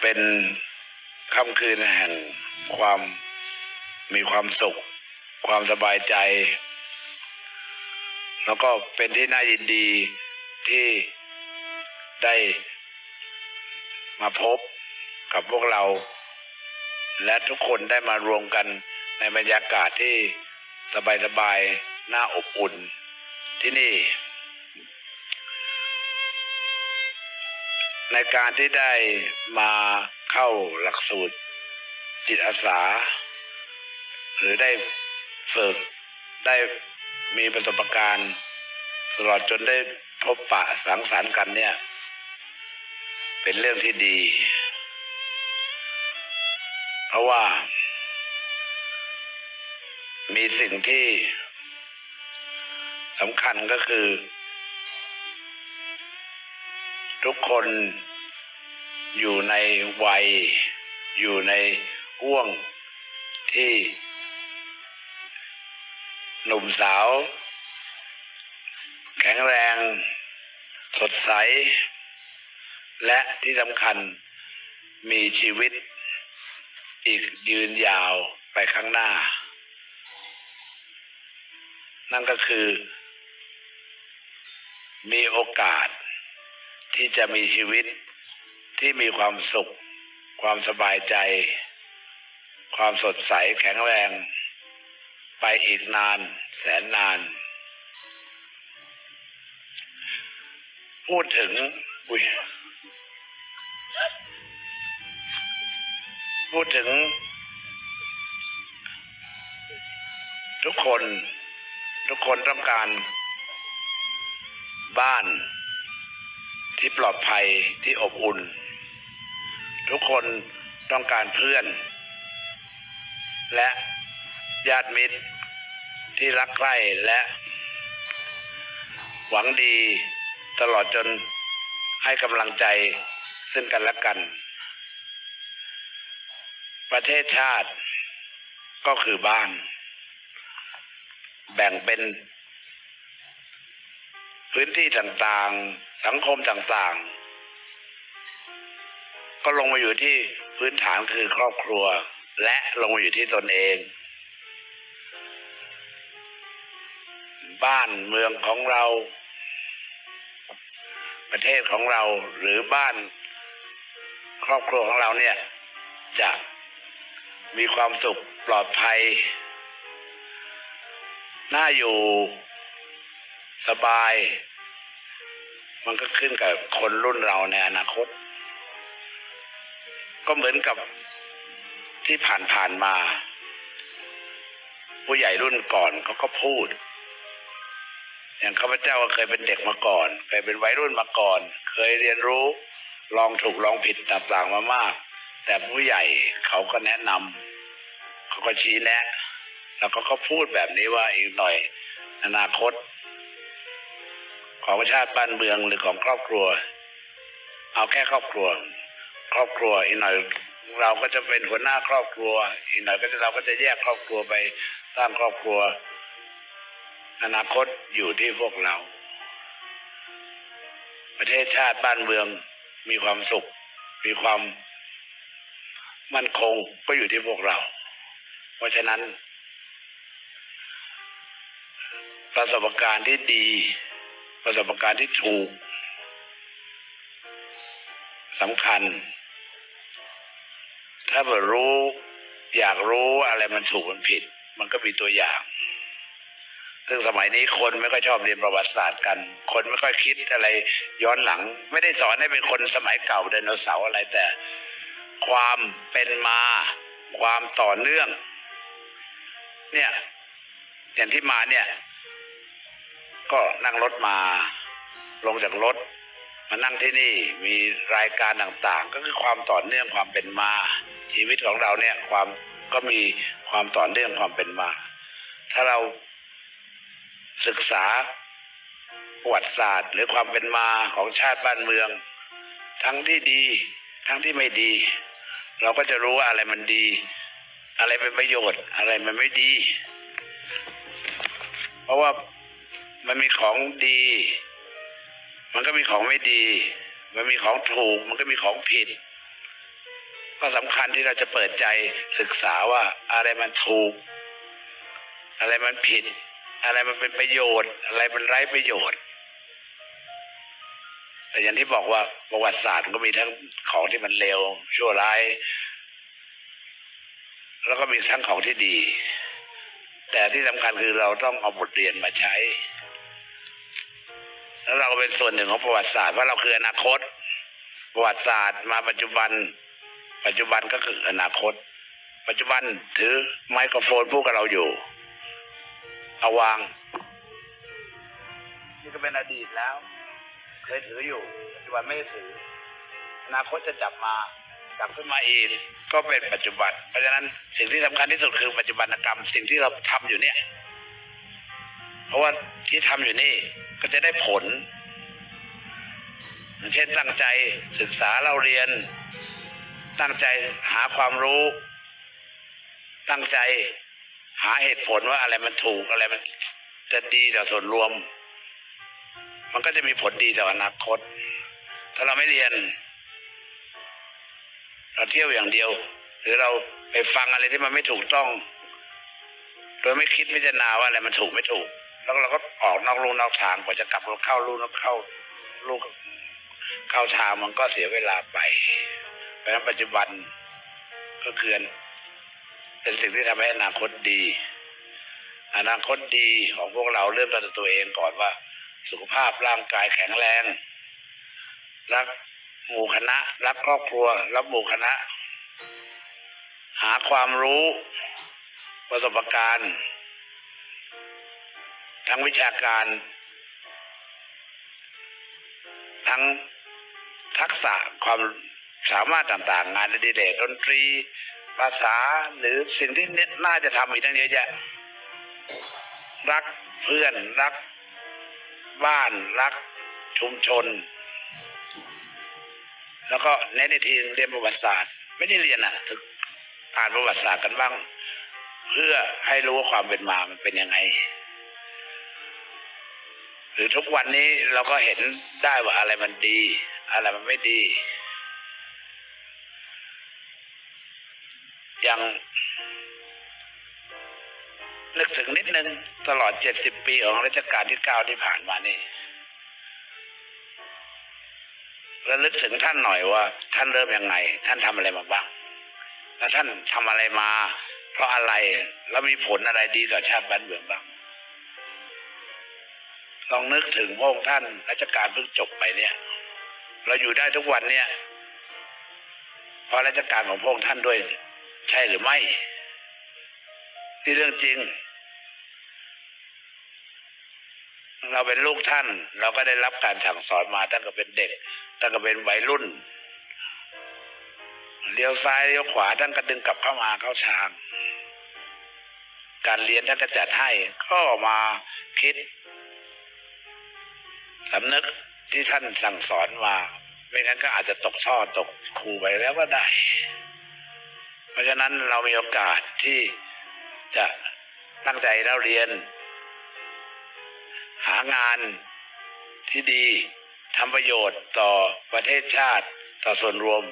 เป็นค่ำคืนแห่งความมีความสุข ความสบายใจ แล้วก็เป็นที่น่ายินดีที่ได้มาพบกับพวกเรา และทุกคนได้มารวมกันในบรรยากาศที่สบายๆ น่าอบอุ่นที่นี่ ในการที่ได้มาเข้าหลักสูตรจิตอาสา หรือได้ฝึกได้มีประสบการณ์ ตลอดจนได้พบปะสังสรรค์กันเนี่ย เป็นเรื่องที่ดี เพราะว่า มีสิ่งที่สำคัญก็คือ ทุกคนอยู่ในวัย อยู่ในห่วงที่ หนุ่มสาว แข็งแรง สดใส และที่สำคัญมีชีวิต อีกยืนยาวไปข้างหน้า นั่นก็คือ มีโอกาส ที่จะมีชีวิตที่มีความสุข ความสบายใจ ความสดใสแข็งแรง ไปอีกนานแสนนาน พูดถึงอุ้ยพูดถึง ทุกคน ทุกคนต้องการบ้าน ที่ปลอดภัยที่อบอุ่น ทุกคนต้องการเพื่อน และญาติมิตรที่รักใคร่และ หวังดีตลอดจนให้กำลังใจซึ่งกันและกัน ประเทศชาติก็คือบ้าน แบ่งเป็น พื้นที่ต่างๆ สังคมต่างๆ ก็ลงมาอยู่ที่พื้นฐานคือครอบครัว และลงมาอยู่ที่ตนเอง บ้านเมืองของเรา ประเทศของเราหรือบ้านครอบครัวของเราเนี่ย จะมีความสุขปลอดภัย น่าอยู่ สบาย มันก็ขึ้นกับคนรุ่นเราในอนาคต ก็เหมือนกับที่ผ่านๆมา ผู้ใหญ่รุ่นก่อนเขาก็พูด อย่างข้าพเจ้าก็เคยเป็นเด็กมาก่อน เคยเป็นวัยรุ่นมาก่อน เคยเรียนรู้ลองถูกลองผิดต่างๆมามาก แต่ผู้ใหญ่เขาก็แนะนำเขาก็ชี้แนะ แล้วก็เขาพูดแบบนี้ว่าอีกหน่อย อนาคต ของชาติบ้านเมืองหรือของครอบครัว เอาแค่ครอบครัว ครอบครัวอีกหน่อยเราก็จะเป็นหัวหน้าครอบครัว อีกหน่อยก็จะเราก็จะแยกครอบครัวไปสร้างครอบครัว อนาคตอยู่ที่พวกเรา ประเทศชาติบ้านเมืองมีความสุข มีความมั่นคงก็อยู่ที่พวกเรา เพราะฉะนั้น ประสบการณ์ที่ดี ประสบการณ์ที่ถูกสำคัญ ถ้าเกิดรู้อยากรู้อะไรมันถูกมันผิด มันก็มีตัวอย่าง ซึ่งสมัยนี้คนไม่ค่อยชอบเรียนประวัติศาสตร์กัน คนไม่ค่อยคิดอะไรย้อนหลัง ไม่ได้สอนให้เป็นคนสมัยเก่าไดโนเสาร์อะไรแต่ ความเป็นมา ความต่อเนื่อง เนี่ยอย่างที่มาเนี่ย ก็นั่งรถมาลงจากรถ มานั่งที่นี่มีรายการต่างๆ ก็คือความต่อเนื่องความเป็นมา ชีวิตของเราเนี่ยความก็มีความต่อเนื่องความเป็นมา ถ้าเราศึกษาประวัติศาสตร์ หรือความเป็นมาของชาติบ้านเมือง ทั้งที่ดี ทั้งที่ไม่ดี เราก็จะรู้ว่าอะไรมันดี อะไรเป็นประโยชน์ อะไรมันไม่ดี เพราะว่า มันมีของดี มันก็มีของไม่ดี มันมีของถูก มันก็มีของผิด ก็สำคัญที่เราจะเปิดใจศึกษาว่าอะไรมันถูก อะไรมันผิด อะไรมันเป็นประโยชน์ อะไรมันไร้ประโยชน์แต่อย่างที่บอกว่าประวัติศาสตร์มันก็มีทั้งของที่มันเลวชั่วร้าย แล้วก็มีทั้งของที่ดี แต่ที่สำคัญคือเราต้องเอาบทเรียนมาใช้ แล้วเราเป็นส่วนหนึ่งของประวัติศาสตร์ว่าเราคืออนาคต ประวัติศาสตร์มาปัจจุบัน ปัจจุบันก็คืออนาคต ปัจจุบันถือไมโครโฟนพูดกับเราอยู่เอาวาง นี่ก็เป็นอดีตแล้ว เคยถืออยู่ ปัจจุบันไม่ได้ถือ อนาคตจะจับมาจับขึ้นมาอีกก็เป็นปัจจุบัน เพราะฉะนั้นสิ่งที่สำคัญที่สุดคือปัจจุบันกรรม สิ่งที่เราทำอยู่เนี่ย เพราะว่าที่ทำอยู่นี่ ก็จะได้ผล เช่นตั้งใจศึกษาเราเรียน ตั้งใจหาความรู้ ตั้งใจหาเหตุผลว่าอะไรมันถูกอะไรมันจะดีต่อส่วนรวม มันก็จะมีผลดีต่ออนาคต ถ้าเราไม่เรียน เราเที่ยวอย่างเดียว หรือเราไปฟังอะไรที่มันไม่ถูกต้อง โดยไม่คิดพิจารณาว่าอะไรมันถูกไม่ถูก แล้วเราก็ออกนอกลู่นอกทางกว่าจะกลับมาเข้าลู่นอกเข้าลู่เข้าทางมันก็เสียเวลาไป เพราะฉะนั้นปัจจุบันก็คือเป็นสิ่งที่ทำให้อนาคตดี อนาคตดีของพวกเราเริ่มต้นจากตัวเองก่อนว่า สุขภาพร่างกายแข็งแรง รักหมู่คณะ รักครอบครัว รักหมู่คณะ หาความรู้ประสบการณ์ ทั้งวิชาการ ทั้งทักษะความสามารถต่างๆ งานอดิเรกดนตรี ภาษาหรือสิ่งที่น่าจะทำอีกตั้งเยอะแยะรักเพื่อนรักบ้านรักชุมชน แล้วก็เน้นในทีเรียนประวัติศาสตร์ ไม่ได้เรียนอะถึงอ่านประวัติศาสตร์กันบ้าง เพื่อให้รู้ว่าความเป็นมามันเป็นยังไง หรือทุกวันนี้เราก็เห็นได้ว่าอะไรมันดี อะไรมันไม่ดี อย่างนึกถึงนิดนึง ตลอดเจ็ดสิบปีของรัชกาลที่เก้าที่ผ่านมานี่แล้วลึกถึงท่านหน่อยว่า ท่านเริ่มยังไง ท่านทำอะไรมาบ้าง แล้วท่านทำอะไรมา เพราะอะไรแล้วมีผลอะไรดีต่อชาติบ้านเมืองบ้าง ลองนึกถึงพระองค์ท่านรัชกาลเพิ่งจบไปเนี่ย เราอยู่ได้ทุกวันเนี่ยเพราะรัชกาลของพระองค์ท่านด้วย ใช่หรือไม่นี่เรื่องจริง เราเป็นลูกท่าน เราก็ได้รับการสั่งสอนมาตั้งแต่เป็นเด็ก ตั้งแต่เป็นวัยรุ่นเลี้ยวซ้ายเลี้ยวขวาท่านก็ดึงกลับเข้ามาเข้าทาง การเรียนท่านก็จัดให้ก็มาคิด สำนึกที่ท่านสั่งสอนมา ไม่งั้นก็อาจจะตกช่อตกครูไปแล้วก็ได้ เพราะฉะนั้นเรามีโอกาสที่จะตั้งใจแล้วเรียน หางานที่ดีทำประโยชน์ต่อประเทศชาติต่อส่วนรวม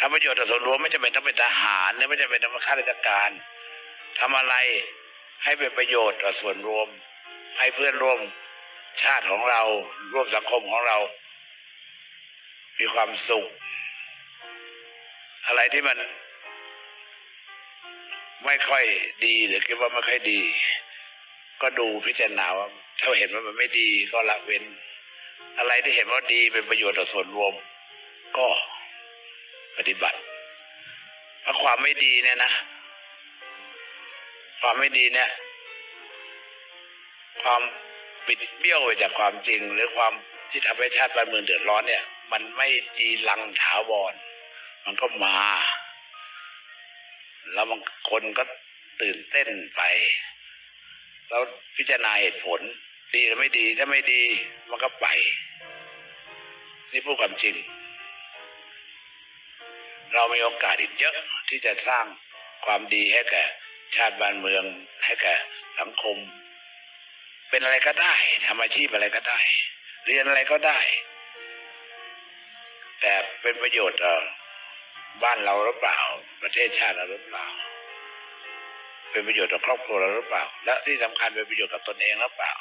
ทำประโยชน์ต่อส่วนรวมไม่จำเป็นต้องเป็นทหารไม่จำเป็นต้องเป็นข้าราชการทำอะไรให้เป็นประโยชน์ต่อส่วนรวม ให้เพื่อนร่วม ชาติของเรา ร่วมสังคมของเรา มีความสุข อะไรที่มัน ไม่ค่อยดีหรือคิดว่าไม่ค่อยดี ก็ดูพิจารณาว่า ถ้าเห็นว่ามันไม่ดีก็ละเว้น อะไรที่เห็นว่าดีเป็นประโยชน์ต่อส่วนรวม ก็ปฏิบัติเพราะความไม่ดีเนี่ยนะ ความไม่ดีเนี่ย ความ บิดเบี้ยวไปจากความจริง หรือความที่ทำให้ชาติบ้านเมืองเดือดร้อนเนี่ย มันไม่จีรังถาวร มันก็มา แล้วบางคนก็ตื่นเต้นไป แล้วพิจารณาเหตุผล ดีหรือไม่ดี ถ้าไม่ดีมันก็ไป นี่พูดความจริง เรามีโอกาสอีกเยอะที่จะสร้างความดีให้แก่ชาติบ้านเมืองให้แก่สังคม เป็นอะไรก็ได้ทำอาชีพอะไรก็ได้ เรียนอะไรก็ได้ แต่เป็นประโยชน์ต่อบ้านเราหรือเปล่า ประเทศชาติเราหรือเปล่า เป็นประโยชน์ต่อครอบครัวเราหรือเปล่า และที่สำคัญเป็นประโยชน์กับตนเองหรือเปล่า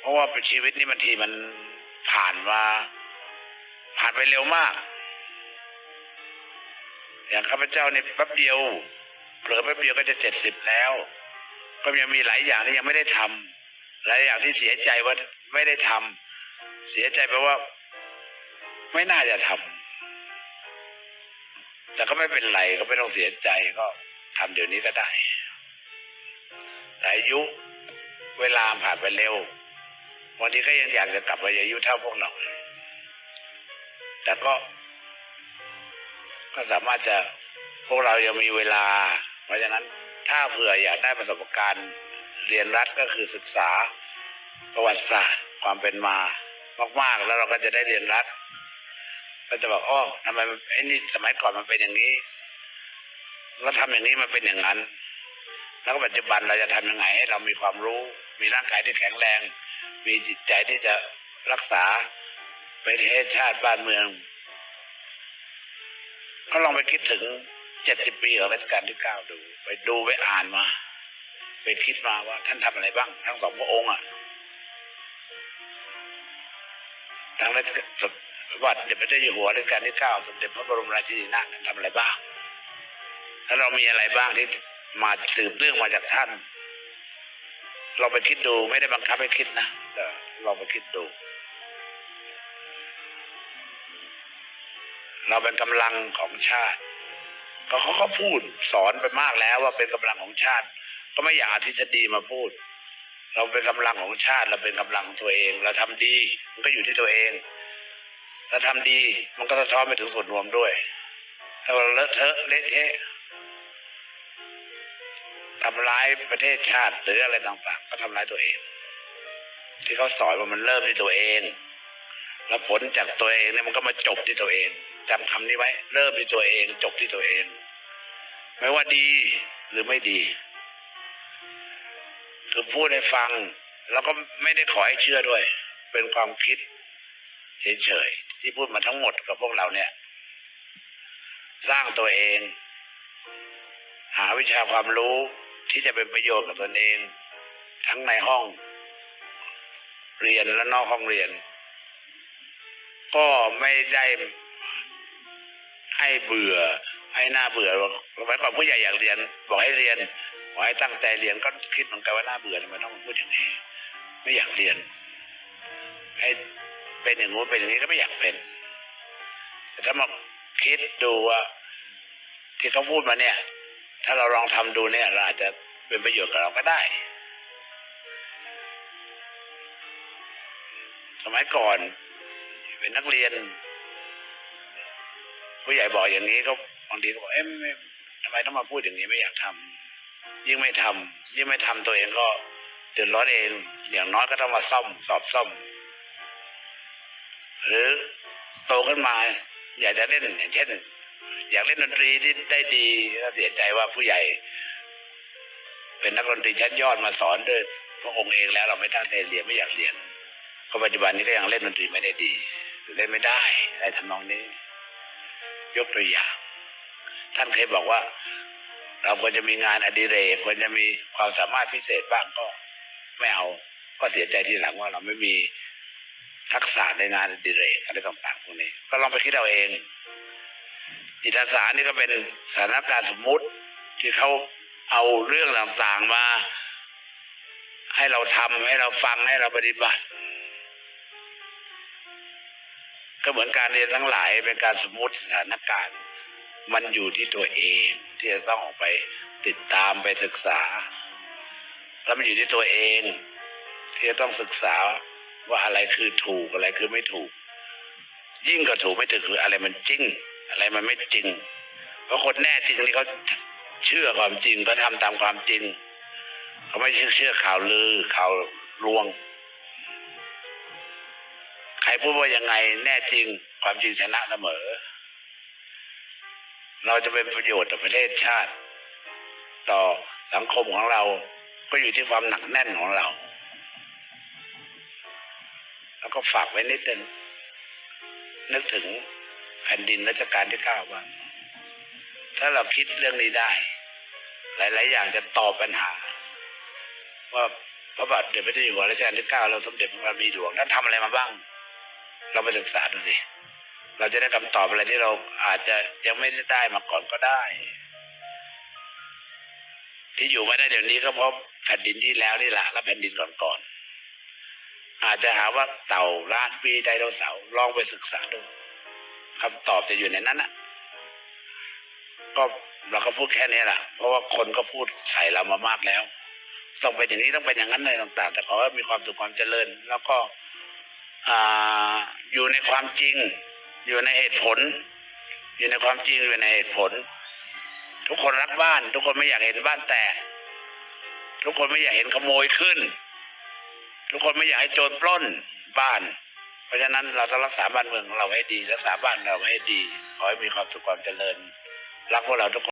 เพราะว่าชีวิตนี่บางทีมันผ่านมา ผ่านไปเร็วมาก อย่างข้าพเจ้านี่แป๊บเดียวเผลอแป๊บเดียวก็จะเจ็ดสิบแล้ว ก็ยังมีหลายอย่างที่ยังไม่ได้ทำหลายอย่างที่เสียใจว่าไม่ได้ทำเสียใจแปลว่า ไม่น่าจะทำแต่ก็ไม่เป็นไรก็ไม่ต้องเสียใจก็ทำเดี๋ยวนี้ก็ได้แต่อายุเวลาผ่านไปเร็ววันนี้ก็ยังอยากจะกลับไปอายุเท่าพวกเรา แต่ก็ ก็สามารถจะพวกเรายังมีเวลา เพราะฉะนั้น ถ้าเผื่ออยากได้ประสบการณ์ เรียนรัฐก็คือศึกษาประวัติศาสตร์ความเป็นมามาก ๆ แล้วเราก็จะได้เรียนรัฐ ก็จะบอกอ๋อทำไมไอ้นี่สมัยก่อนมันเป็นอย่างนี้แล้วทำอย่างนี้มันเป็นอย่างนั้น แล้วปัจจุบันเราจะทำยังไงให้เรามีความรู้ มีร่างกายที่แข็งแรง มีจิตใจที่จะรักษาประเทศชาติบ้านเมือง ก็ลองไปคิดถึง เจ็ดสิบปีของรัชกาลที่เก้าดู ไปดูไปอ่านมา ไปคิดมาว่าท่านทำอะไรบ้าง ทั้งสองพระองค์อะทั้งรัชกาลวัดเด็จพระเจ้าอยู่หัวรัชกาลที่เก้าสมเด็จพระบรมราชินีนาถท่านทำอะไรบ้าง แล้วเรามีอะไรบ้างที่มาสืบเรื่องมาจากท่าน เราไปคิดดูไม่ได้บังคับให้คิดนะเราไปคิดดู เราเป็นกำลังของชาติ ก็เขาก็พูดสอนไปมากแล้วว่าเป็นกำลังของชาติ ก็ไม่อยากอาทฤษฎีมาพูด เราเป็นกำลังของชาติเราเป็นกำลังตัวเอง เราทำดี มันก็อยู่ที่ตัวเองเราทำดีมันก็สะท้อนไปถึงส่วนรวมด้วยถ้าเราเลอะเทอะเละเทะทำร้ายประเทศชาติหรืออะไรต่างๆ ก็ทำร้ายตัวเอง ที่เขาสอนว่ามันเริ่มที่ตัวเอง แล้วผลจากตัวเองเนี่ยมันก็มาจบที่ตัวเอง จำคำนี้ไว้ เริ่มที่ตัวเอง จบที่ตัวเอง ไม่ว่าดีหรือไม่ดี คือพูดให้ฟัง แล้วก็ไม่ได้ขอให้เชื่อด้วย เป็นความคิดเฉยๆที่พูดมาทั้งหมดกับพวกเราเนี่ย สร้างตัวเอง หาวิชาความรู้ที่จะเป็นประโยชน์กับตนเอง ทั้งในห้อง เรียนและนอกห้องเรียน ก็ไม่ได้ ให้เบื่อ ให้หน้าเบื่อสมัยก่อนผู้ใหญ่อยากเรียน บอกให้เรียนบอกให้ตั้งใจเรียนก็คิดเหมือนกันว่าน่าเบื่อทำไมต้องมาพูดอย่างนี้ไม่อยากเรียน ให้เป็นอย่างงู้นเป็นอย่างนี้ก็ไม่อยากเป็น แต่ถ้ามาคิดดูว่า ที่เขาพูดมาเนี่ย ถ้าเราลองทำดูเนี่ยเราอาจจะเป็นประโยชน์กับเราก็ได้ สมัยก่อนเป็นนักเรียน ผู้ใหญ่บอกอย่างนี้ก็บางทีก็บอกเอ๊ะทำไมต้องมาพูดอย่างนี้ไม่อยากทำยิ่งไม่ทำยิ่งไม่ทำตัวเองก็เดือดร้อนเอง อย่างน้อยก็ต้องมาซ่อม สอบซ่อม หรือโตขึ้นมา อยากจะเล่นอย่างเช่น อยากเล่นดนตรีที่ได้ดีก็เสียใจว่าผู้ใหญ่ เป็นนักดนตรีชั้นยอดมาสอนด้วยพระองค์เองแล้วเราไม่ตั้งใจเรียนไม่อยากเรียนก็ปัจจุบันนี้ก็ยังเล่นดนตรีไม่ได้ดีเล่นไม่ได้อะไรทำนองนี้ ยกตัวอย่าง ท่านเคยบอกว่า เราควรจะมีงานอดิเรกควรจะมีความสามารถพิเศษบ้างก็ ไม่เอาก็เสียใจทีหลังว่าเราไม่มีทักษะในงานอดิเรกอะไรต่างๆพวกนี้ ก็ลองไปคิดเอาเอง จิตอาสานี่ก็เป็นสถานการณ์สมมุติที่เขาเอาเรื่องต่างๆมา ให้เราทำให้เราฟังให้เราปฏิบัติ ก็เหมือนการเรียนทั้งหลายเป็นการสมมติสถานการณ์ มันอยู่ที่ตัวเองที่จะต้องออกไปติดตามไปศึกษา แล้วมันอยู่ที่ตัวเอง ที่จะต้องศึกษาว่าอะไรคือถูกอะไรคือไม่ถูก ยิ่งกว่าถูกไม่ถูกคืออะไรมันจริง อะไรมันไม่จริง เพราะคนแน่จริงนี่เขาเชื่อความจริงเขาทำตามความจริงเขาไม่เชื่อข่าวลือข่าวลวง พูดว่ายังไง แน่จริง ความจริงชนะเสมอ เราจะเป็นประโยชน์ต่อประเทศชาติ ต่อสังคมของเรา ก็อยู่ที่ความหนักแน่นของเรา แล้วก็ฝากไว้นิดนึงนึกถึงแผ่นดินรัชกาลที่เก้าบ้างถ้าเราคิดเรื่องนี้ได้ หลาย ๆ อย่างจะตอบปัญหา ว่าพระบาทเด็จพระเจ้าอยู่หัวรัชกาลที่เก้าเราสมเด็จพระบรมีหลวงท่านทำอะไรมาบ้าง เราไปศึกษาดูสิ เราจะได้คำตอบอะไรที่เราอาจจะยังไม่ได้มาก่อนก็ได้ ที่อยู่ไม่ได้เดี๋ยวนี้ก็เพราะแผ่นดินที่แล้วนี่แหละและแผ่นดินก่อนๆอาจจะหาว่าเต่าล้านปีไดโนเสาร์ลองไปศึกษาดูคำตอบจะอยู่ในนั้นนะก็เราก็พูดแค่นี้แหละเพราะว่าคนก็พูดใส่เรามามากแล้ว ต้องเป็นอย่างนี้ต้องเป็นอย่างนั้นอะไรต่าง ๆ แต่ขอให้มีความสุขความเจริญ แล้วก็ อยู่ในความจริง อยู่ในเหตุผล อยู่ในความจริงอยู่ในเหตุผล ทุกคนรักบ้าน ทุกคนไม่อยากเห็นบ้านแตกทุกคนไม่อยากเห็นขโมยขึ้น ทุกคนไม่อยากให้โจรปล้นบ้าน เพราะฉะนั้นเราต้องรักษาบ้านเมืองของเราให้ดี รักษาบ้านเราให้ดีขอให้มีความสุขความเจริญ รักพวกเราทุกคน